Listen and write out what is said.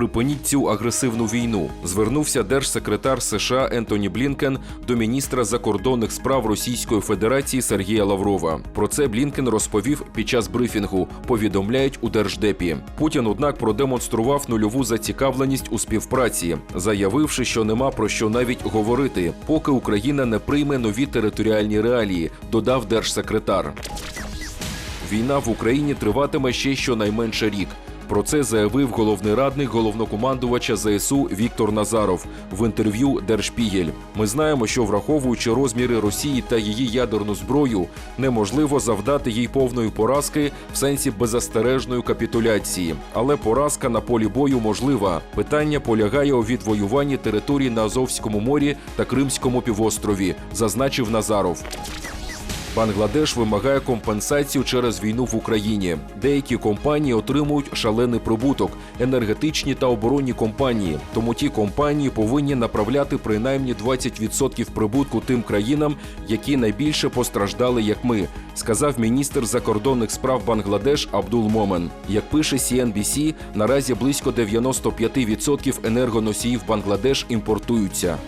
Припиніть цю агресивну війну. Звернувся держсекретар США Ентоні Блінкен до міністра закордонних справ Російської Федерації Сергія Лаврова. Про це Блінкен розповів під час брифінгу. Повідомляють у держдепі. Путін, однак, продемонстрував нульову зацікавленість у співпраці, заявивши, що нема про що навіть говорити, поки Україна не прийме нові територіальні реалії, додав держсекретар. Війна в Україні триватиме ще щонайменше рік. Про це заявив головний радник головнокомандувача ЗСУ Віктор Назаров в інтерв'ю Держпігель. Ми знаємо, що враховуючи розміри Росії та її ядерну зброю, неможливо завдати їй повної поразки в сенсі беззастережної капітуляції. Але поразка на полі бою можлива. Питання полягає у відвоюванні територій на Азовському морі та Кримському півострові, зазначив Назаров. Бангладеш вимагає компенсацію через війну в Україні. Деякі компанії отримують шалений прибуток, енергетичні та оборонні компанії. Тому ті компанії повинні направляти принаймні 20% прибутку тим країнам, які найбільше постраждали, як ми, сказав міністр закордонних справ Бангладеш Абдул Момен. Як пише CNBC, наразі близько 95% енергоносіїв Бангладеш імпортуються.